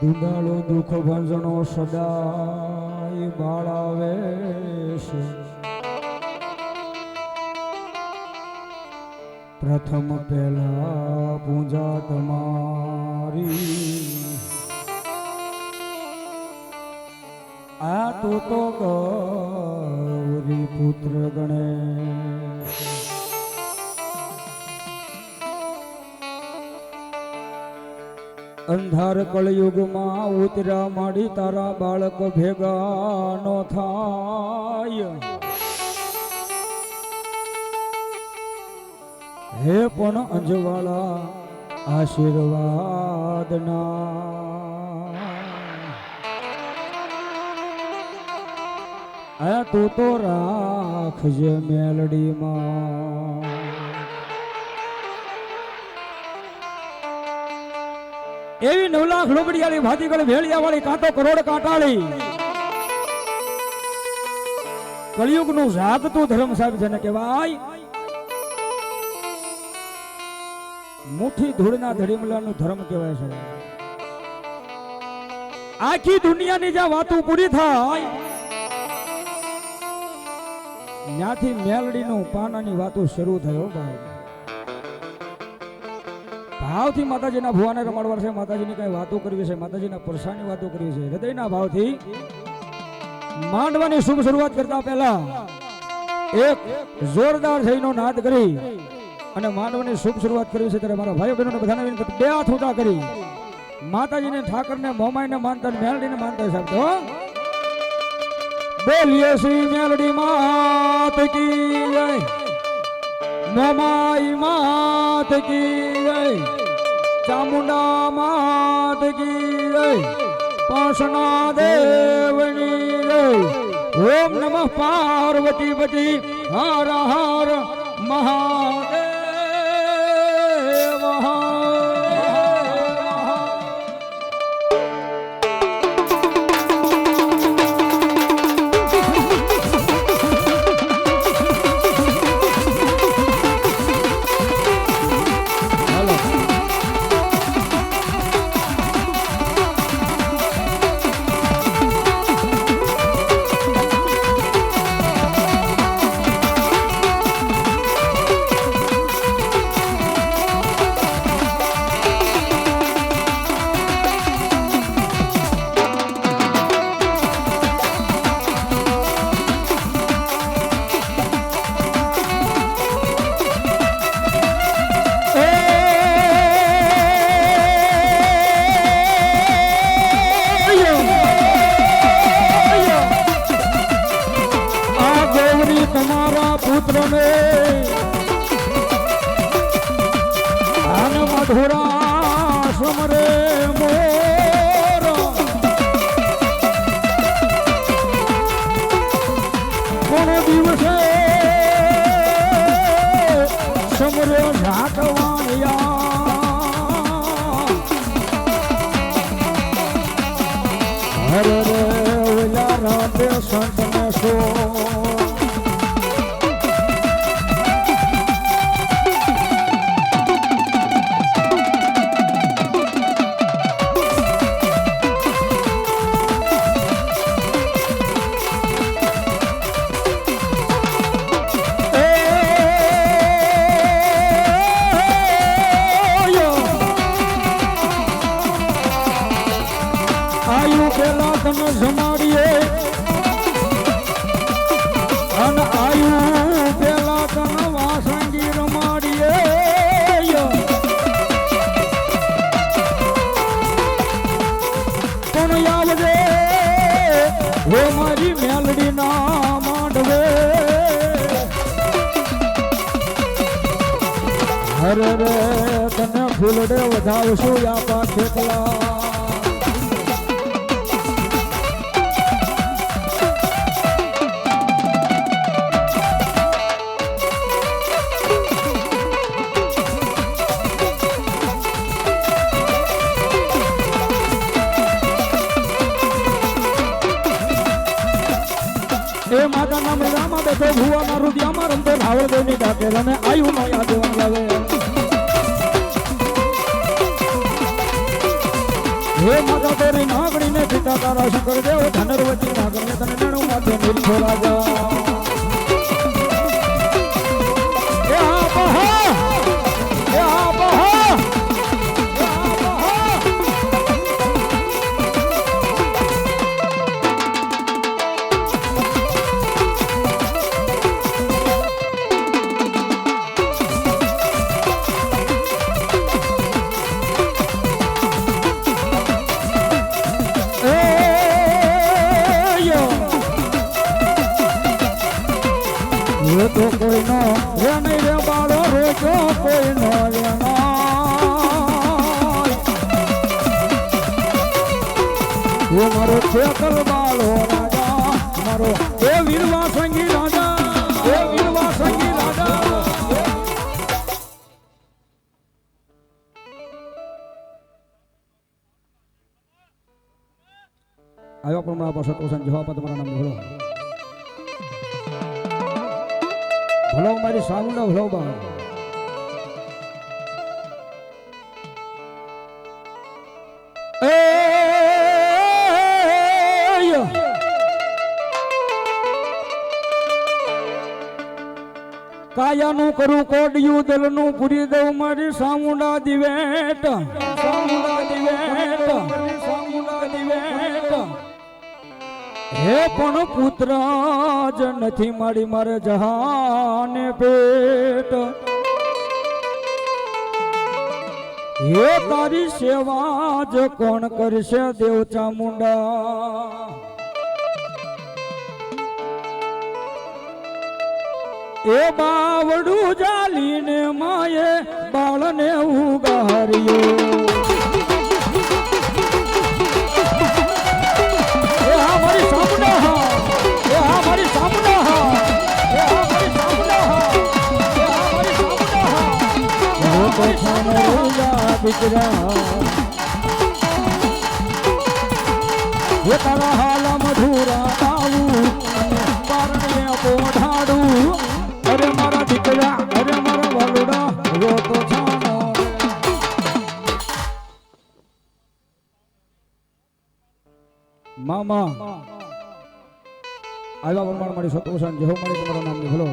દુંદાળો દુઃખ ભંજનો સદાય બાળાવે છે. પ્રથમ પહેલા પૂજા તમારી. આ તો તો ગૌરી પુત્ર ગણે અંધાર કળયુગમાં ઉતરા માડી તારા બાળક ભેગા નો થાય. હે પણ અંજવાળા આશીર્વાદના. આ તું તો રાખજે મેલડીમાં. એવી નવ લાખ લોબડિયાળી ભાતીગળ ભેળિયા વાળી કાંતો કરોડ કાંટાળી. કળિયુગનું જાગતું ધર્મ સાહેબ જેને કહેવાય, મુઠ્ઠી ધૂળના ધડીમલાનું ધર્મ કહેવાય છે. આખી દુનિયાની જ્યાં વાતો પૂરી થાય, ત્યાંથી મેલડીનું પાનાની વાતો શરૂ થયો ભાઈ. ભાવથી માતાજીના ભુવાને રમાડવા છે. માતાજીની કઈ વાતો કરવી છે. માતાજીના પરસાની વાતો કરવી છે. હૃદયના ભાવથી માંડવાની શુભ શરૂઆત કરતા પહેલા એક જોરદાર થઈનો નાદ કરી અને માંડવાની શુભ શરૂઆત કરવી છે. ત્યારે મારા ભાઈઓ બહેનોને બધાને વિનંતી બે હાથ ઊંચા કરી. માતાજીને ઠાકરને, મોમાઈને માનતા મેલડીને માનતા સાહેબ તો બોલીએ શ્રી મેલડી માત કી જય. મોમાઈ માત કી જય. ચામુંડા માત રે પાસના દેવની જય ઓમ નમઃ પાર્વતી પતિ હર હર મહાદેવ. મધુરા સમરે પણ આવજે હે મારી મેલડી ના માંડવે. હરે રે તને ફૂલડે વધાવશું આપા ખેતલા. એ માતાના રામા બેઠો ભુવાના રુદિયામાં રમતો ધાવળ દેવની ડાકેલ અને આયુ નો યાદ લાવે. હે માતા, તોરી નાગણી ને પિતા તારા શંકર દેવ ધનરવતી નાગણી તને નણું માટે નિર્ભો રાજા આવ્યા પણ મારા પાસે તોસન જવાબ તમારા નામ ભલો ભલો મારી સામુંડા ભલો બા કાયાનું કરું કોડિયું દલનું પૂરી દઉં મારી સામુંડા દિવેટ સામુંડા દિવેટ હે પણ પુત્ર જ નથી મારી મારે જહાને પેટ હે તારી સેવા જ કોણ કરશે દેવ ચામુંડા એ બાવડું જાલીને માયે બાળને ઉગાર્યો મામા. આવ્યા પ્રમાણ મારી સતોષાન જેવો મારી તમારા નામ ભલો.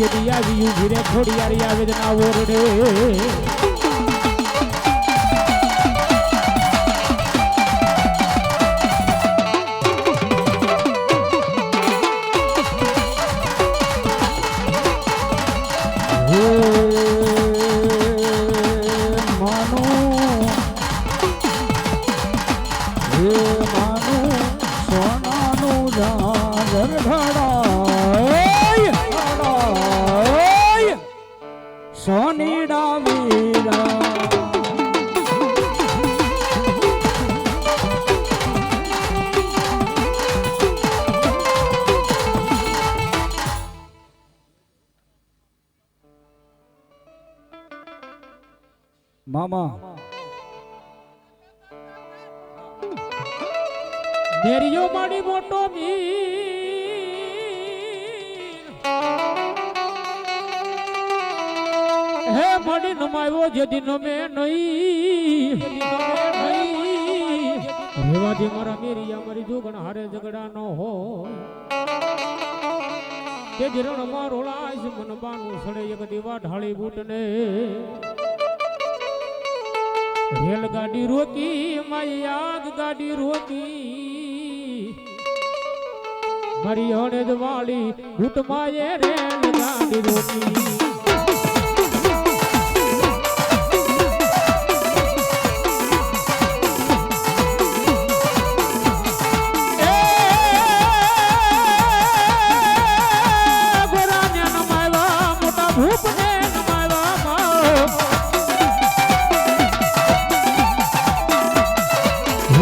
ધણી બેટી દી આવી ઊભી રે થોડી યારી આવે ના ઓરડે મામા. મેરિયો માડી મોટો મીર હે મડી નમાયો જેદી નમે નહીં. રેવાથી મારા મેરિયા મારી જોગણ હારે ઝઘડા નો હો તે જીરણ મારો લાશ મન બાનું સડે એક દીવા ઢાળી બૂટને. રેલગાડી રોકી મારી આગ ગાડી રોકી. મારી હણેદ વાળી ઉટમાએ રેલગાડી રોકી.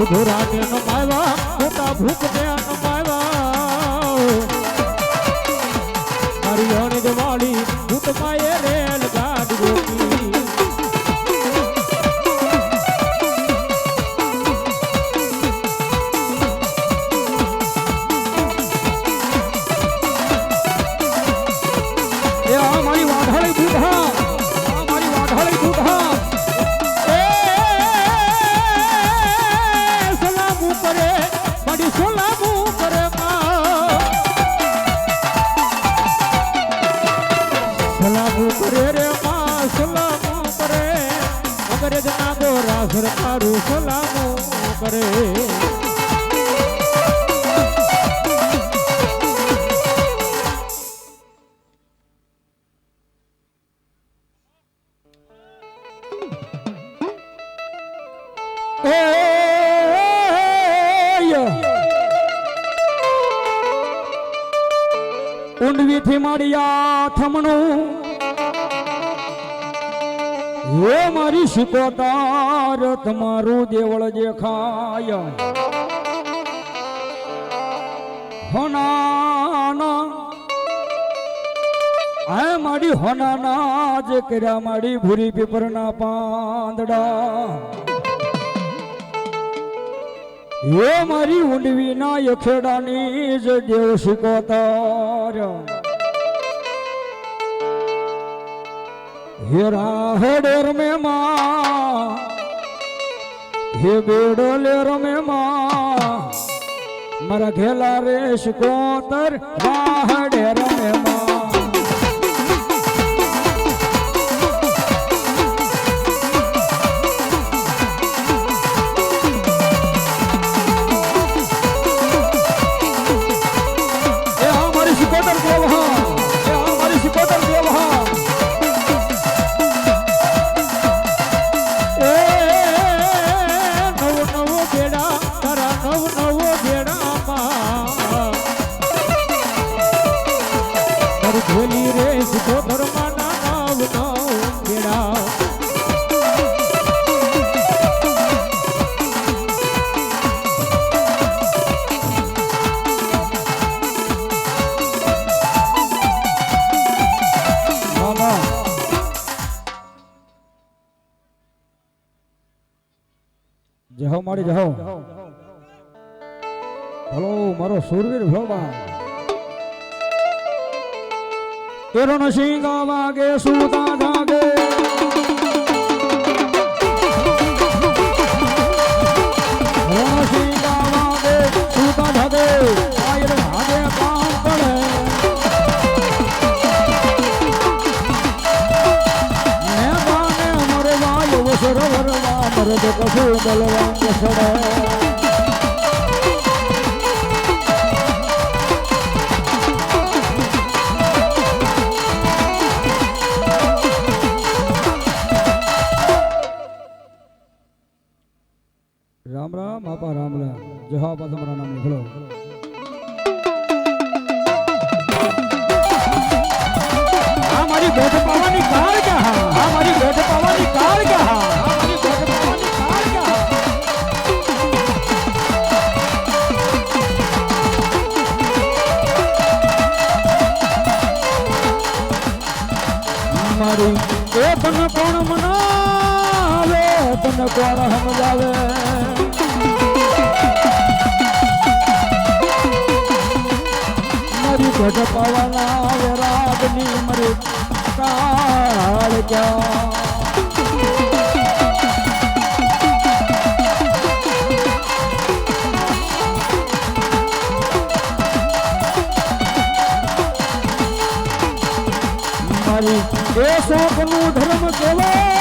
ઘોરાને નમાવ્યા મોટા ભૂતને નમાવ્યા ઊંડવીથી માળિયા થમણું હે મારી શિકોતાર તમારું દેવળ દેખાય હોનાના. આ મારી હોનાના જે કર્યા મારી ભૂરી પીપરના પાંદડા. હે મારી ઊંડવીના યખેડાની જ દેવ શિકોતર હે રાહડે રમે માં હે બેડલે રમે માં મારા ઘેલા રે શિકોતર રાહડે જહો મારી જહો. હલો મારો સુરવીર ભગવાન તેરો સિંહ વાગે સુતા વરવા મરદ કશું બલવાન કસડે રામ રામ, આપા રામ રામ આપા તમારા નામ આ મારી ગોઠ પાવાની કાળ કે હા. મારી ગોઠ પાવાની કાળ કોણ સમજાવે મારી ગઢ પાવાના વેરાગની મરી કાળ ક્યાં મારી એ શોકનું ધર્મ કેવાય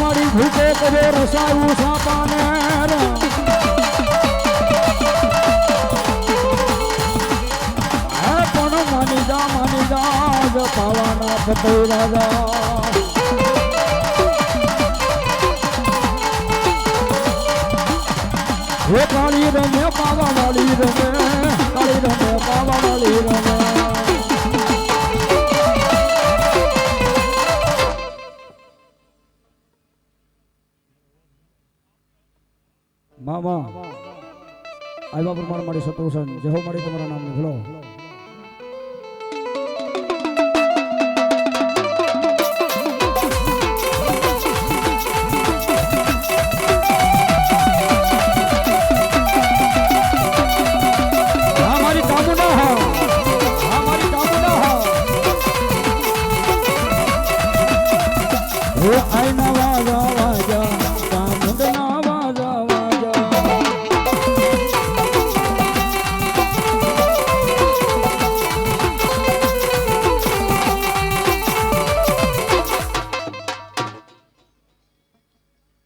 મારી ભૂખે કરે રસાયું સાપાને. પતઈ રાજા હે કાળી રમે પાવા વાળી રમે કાળી રમે પાવા વાળી રમે મામા આવ્યા પ્રમાણે મારી સતોષણ જે હો મારી તમારા નામ ભલો.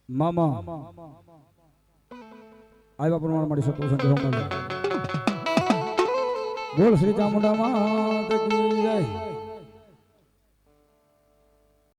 મામા આવ્યા પ્રમાણે મારી સતોષણ જે હો બોલ શ્રી ચામુંડા માં જય